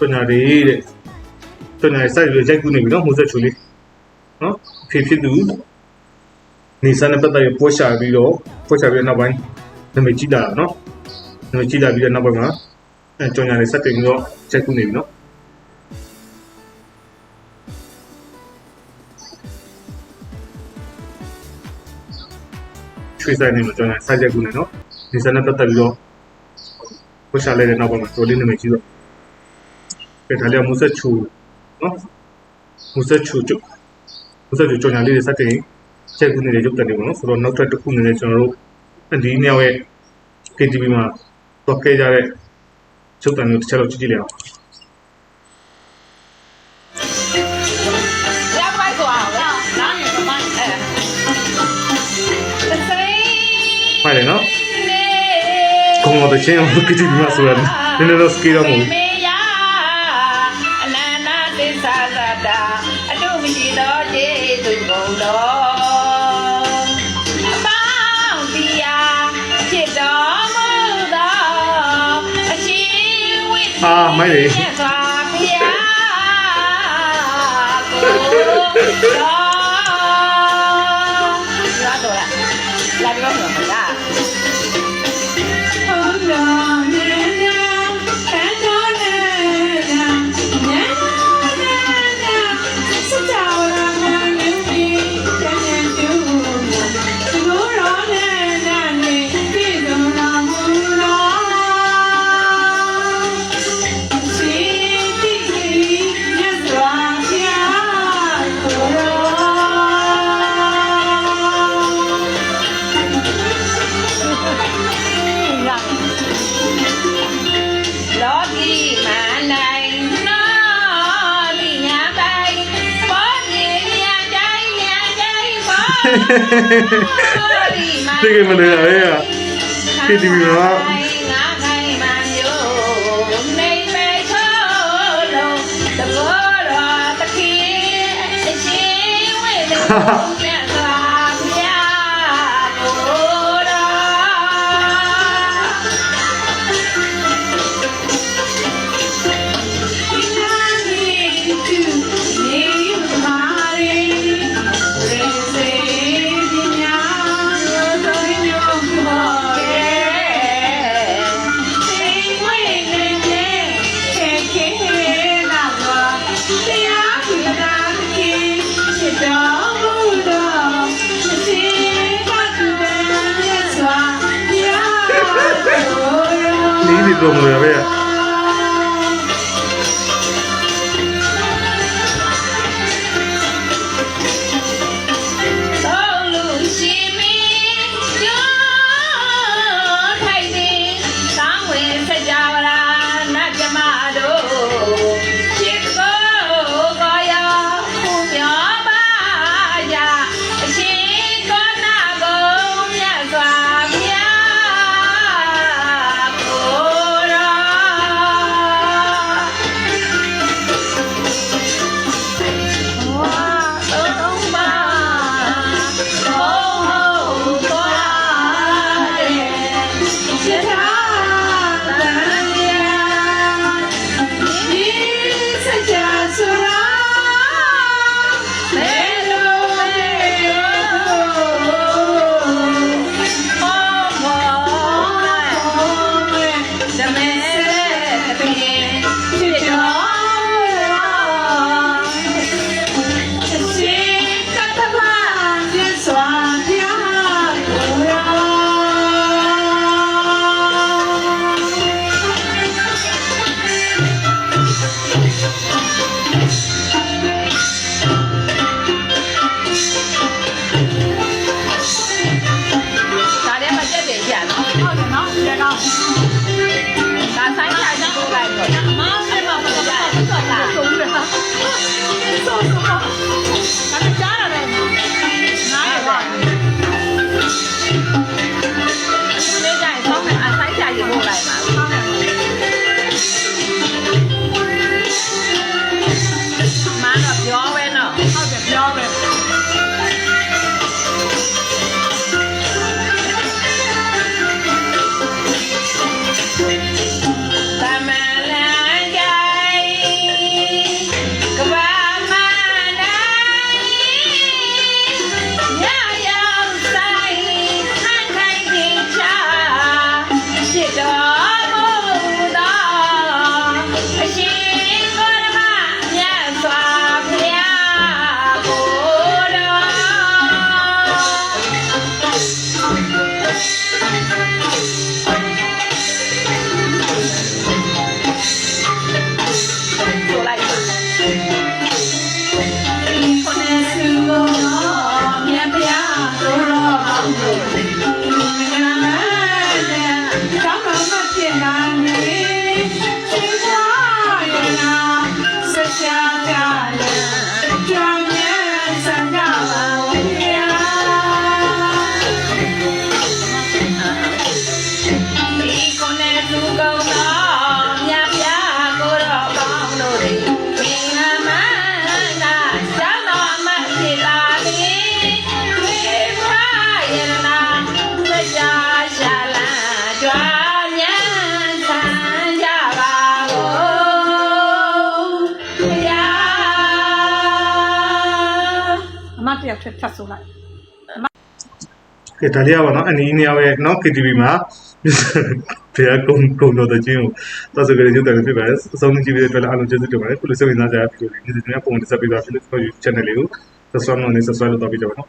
ပညာတွေတဲ့ပညာတွေစိုက်ပြီးရိုက်ကူးနေပြီနော်မိုးဆက်ချူလေးနော်အဖေဖြစ်သူနေဆန်နဲ့ပတ်သက်ပြီးပွဲရှာပြီးတော့ပွဲရှာပြီးတော့နောက်ပိုင်းနာမည်ကြီးလာတာနော်နာမည်ကြီးလာပြီးတော့နောက်ပိုင်းမှာအဲကြောင်ညာတွေစက်တင်ပြီးတော့ရိုက်ကူးနေပြီနော်ချွေးဆိုင်နေမှာကျွန်တော်စိုက်ချက်ကူနေနော်ဒီစက်နဲ့ပတ်သက်ပြီးတော့ဝှရှာလိုက်တဲ့နောက်ပိုင်းမှာတော်လေးနာမည်ကြီးတော့ 달려 무쇠추 어? 무쇠추 쭉 무쇠추 쪽 양리를 싹대니 제 군에 내줬다 되고 서로 넉트 듣고 있는 저로 니 녀의 KTV 만 덕계 자래 적당히 제대로 주지려 ပါတယ်နော်ခုံတော်တချင်းကိုကြည့်ပြီးမှဆိုရတယ်နည်းနည်းတော့စကေးတော့မဟုတ်ဘူး ကျေသူဘုံတော်အပေါင်းတရားဖြစ်တော်မူသောအရှင်ဝိသအာမိုက်လေမြတ်စွာဘုရားကိုတော် တိုင်းဘောလိမန္သိကြမလို့ရဲ KTV မှာငါခိုင်မမျိုးနေ နီးနေတော့ Oh, my God. တယောက်ထပ်ထပ်ဆိုလိုက်ကဲဒါလေးကပေါ့နော်အနီးနေရာပဲနော် KTV မှာဘယ်ကုန်းကုန်းတော့တဲ့ချင်းကိုတော့ဆိုကြတဲ့တယ်ဖြစ်ပါတယ်အဆုံးကြည့်ပြီးတဲ့အတွက်လည်းအားလုံးကျေးဇူးတင်ပါတယ်ခုလိုစိတ်ဝင်စားကြတဲ့ဗီဒီယိုလေးဒီနေ့ပုံစံဆက်ပြီးသွားဖြစ်လို့ channel လေးကို subscribe လုပ်နေ subscribe လုပ်တော့ပြီးကြပါတော့